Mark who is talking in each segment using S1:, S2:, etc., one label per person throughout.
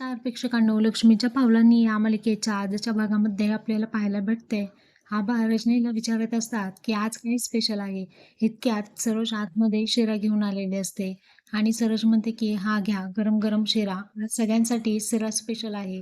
S1: नमस्कार प्रेक्षकांनो. लक्ष्मीच्या पावलांनी या मालिकेच्या आजच्या भागामध्ये आपल्याला पाहायला भेटते. आबा रजनीला विचारत असतात की आज काही स्पेशल आहे? इतक्यात सरोज आतमध्ये शिरा घेऊन आलेली असते. आणि सरोज म्हणते की हा घ्या गरम गरम शिरा सगळ्यांसाठी शिरा स्पेशल आहे.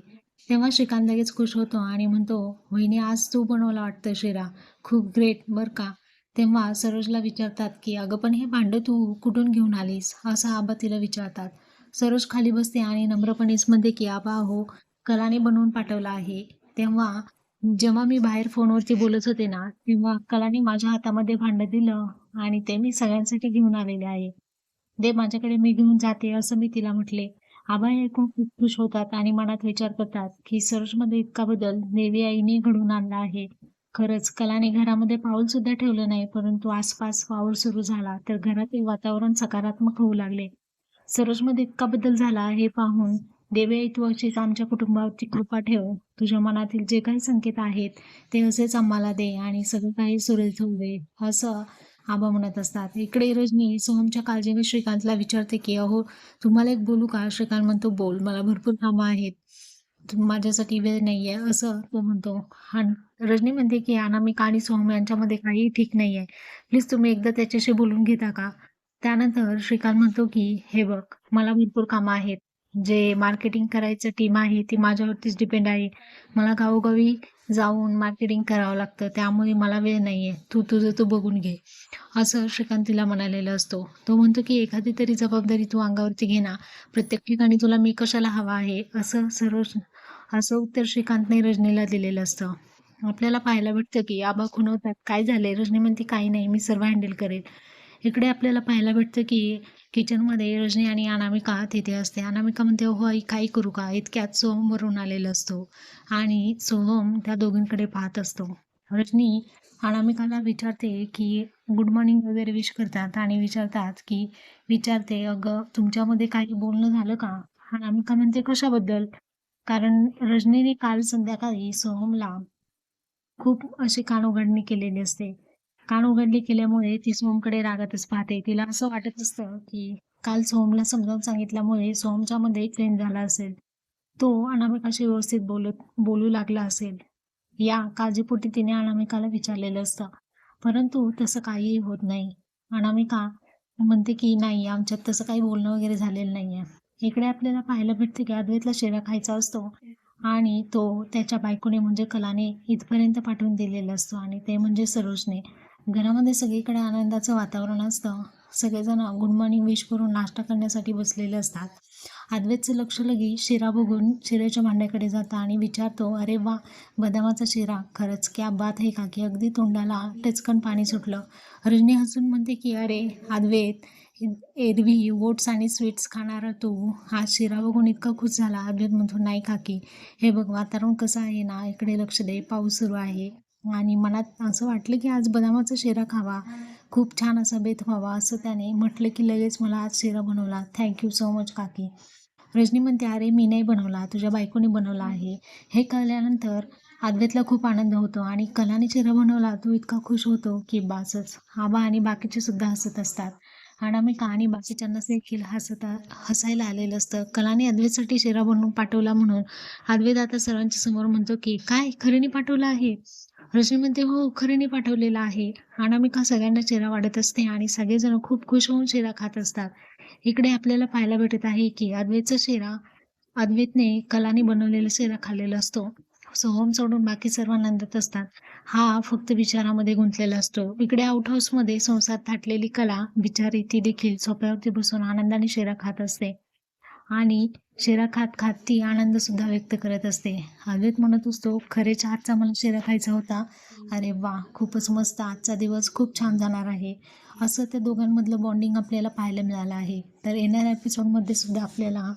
S1: तेव्हा श्रीकांत लगेच खुश होतो आणि म्हणतो वहिनी आज तू बनवला वाटतं शिरा. खूप ग्रेट बरं का? तेव्हा सरोजला विचारतात की अगं पण हे भांडं तू कुठून घेऊन आलीस? असं आबा तिला विचारतात. सरोज खाली बसते आणि नम्रपणेच म्हणते की आबा हो कलाने बनवून पाठवला आहे. तेव्हा जेव्हा मी बाहेर फोनवरती बोलत होते ना तेव्हा कलाने माझ्या हातामध्ये भांडं दिलं आणि ते मी सगळ्यांसाठी घेऊन आलेले आहे. दे माझ्याकडे मी घेऊन जाते असं मी तिला म्हटले. आबा हे ऐकून खूप खुश होतात आणि मनात विचार करतात की सरोजमध्ये इतका बदल देवी आईने घडून आणला आहे. खरंच कलाने घरामध्ये पाऊल सुद्धा ठेवलं नाही परंतु आसपास वावर सुरू झाला तर घरातील वातावरण सकारात्मक होऊ लागले. सरोजमध्ये इतका बदल झाला हे पाहून. देवे तू आमच्या कुटुंबावरती कृपा ठेव. तुझ्या मनातील जे काही संकेत आहेत ते असेच आम्हाला दे आणि सगळं काही सुरळीत होऊ दे असं आबा म्हणत असतात. इकडे रजनी सोहमच्या काळजीने श्रीकांतला विचारते की अहो तुम्हाला एक बोलू का? श्रीकांत म्हणतो बोल मला भरपूर कामं आहेत. माझ्यासाठी वेळ नाही आहे असं तो म्हणतो. आणि रजनी म्हणते की अनामिका आणि सोहम यांच्यामध्ये काही ठीक नाही आहे प्लीज तुम्ही एकदा त्याच्याशी बोलून घेता का? त्यानंतर श्रीकांत म्हणतो की हे बघ मला भरपूर कामं आहेत. जे मार्केटिंग करायचं टीम आहे ती माझ्यावरतीच डिपेंड आहे. मला गावोगावी जाऊन मार्केटिंग करावं लागतं. त्यामुळे मला वेळ नाही आहे तू तुझं तू बघून घे. असं श्रीकांत तिला म्हणालेला असतो. तो म्हणतो की एखादी तरी जबाबदारी तू अंगावरती घे ना. प्रत्येक ठिकाणी तुला मी कशाला हवा आहे? असं सर्व असं उत्तर श्रीकांतने रजनीला दिलेलं असतं. आपल्याला पाहायला भेटतं की आबा खुणवतात. काय झालंय? रजनी म्हणते काही नाही. मी सर्व हँडल करेल. इकडे आपल्याला पाहायला भेटतं की किचनमध्ये रजनी आणि अनामिका तिथे असते. अनामिका म्हणते हो आई काय करू का? इतक्यात सोहम वरून आलेला असतो आणि सोहम त्या दोघींकडे पाहत असतो. रजनी अनामिकाला विचारते की गुड मॉर्निंग वगैरे विश करतात आणि विचारतात की विचारते अगं तुमच्यामध्ये काही बोलणं झालं का? अनामिका म्हणते कशाबद्दल? कारण रजनीने काल संध्याकाळी सोहमला खूप अशी कानउघडणी केलेली असते. कान उघडली केल्यामुळे ती सोमकडे रागातच पाहते. तिला असं वाटत असतं की काल सोमला समजावून सांगितल्यामुळे सोमच्या मध्ये प्रेम झाला असेल. तो अनामिकाशी व्यवस्थित बोलत बोलू लागला असेल. या काळजीपोटी तिने अनामिकाला विचारलेलं असतं. परंतु तसं काहीही होत नाही. अनामिका म्हणते की नाही आमच्यात तसं काही बोलणं वगैरे झालेलं नाही आहे इकडे आपल्याला पाहायला भेटते की अद्वैतला शेरा खायचा असतो आणि तो त्याच्या बायकोने म्हणजे कलाने इथपर्यंत पाठवून दिलेला असतो आणि ते म्हणजे सरोजने. घरामध्ये सगळीकडे आनंदाचं वातावरण असतं. सगळेजण गुड मॉर्निंग विश करून नाश्ता करण्यासाठी बसलेले असतात. अद्वैतचं लक्ष लगी शिरा बघून शिऱ्याच्या भांड्याकडे जातं आणि विचारतो अरे वा बदामाचा शिरा. खरंच क्या बात आहे का की अगदी तोंडाला टचकन पाणी सुटलं. रजनी हसून म्हणते की अरे अद्वैत एरवी ओट्स आणि स्वीट्स खाणारा तू. हा शिरा बघून इतका खुश झाला. अद्वैत म्हणतो नाही काकी. हे बघ वातावरण कसं आहे ना? इकडे लक्ष दे. पाऊस सुरू आहे. आणि मनात असं वाटलं की आज बदामाचा शिरा खावा. खूप छान असा बेत व्हावा असं त्याने म्हटलं की लगेच मला आज शिरा बनवला. थँक्यू सो मच काकी. रजनी म्हणते अरे मी नाही बनवला. तुझ्या बायकोने बनवला आहे. हे कळल्यानंतर अद्वैतला खूप आनंद होतो आणि कलाने शिरा बनवला तो इतका खुश होतो की बासच. आबा आणि बाकीचे सुद्धा हसत असतात. अनामिका आणि बाकीच्यांना देखील हसत हसायला आलेलं असतं. कलाने अद्वैतसाठी शिरा बनवून पाठवला म्हणून अद्वैत आता सर्वांच्या समोर म्हणतो की काय? खरेने पाठवला आहे? रजनी हो खरेने पाठवलेला आहे. अनामिका सगळ्यांना चेहरा वाढत असते आणि सगळेजण खूप खुश होऊन चेहरा खात असतात. इकडे आपल्याला पाहायला भेटत आहे की अद्वैतचा चेहरा अद्वैतने कलाने बनवलेला चेहरा खाल्लेला असतो. सोहम सोडून बाकी सर्व आनंदात असतात. हा फक्त विचारामध्ये गुंतलेला असतो. इकडे आउट हाऊसमध्ये संसार थाटलेली कला विचार ती देखील सोप्यावरती बसून आनंदाने शेरा खात असते. आणि शिरा खात खात ती आनंद सुद्धा व्यक्त करत असते. अद्वैत म्हणत असतो खरेच आजचा मला शिरा खायचा होता. अरे वा खूपच मस्त. आजचा दिवस खूप छान जाणार आहे. असं त्या दोघांमधलं बॉन्डिंग आपल्याला पाहायला मिळालं आहे. तर येणाऱ्या एपिसोडमध्ये सुद्धा आपल्याला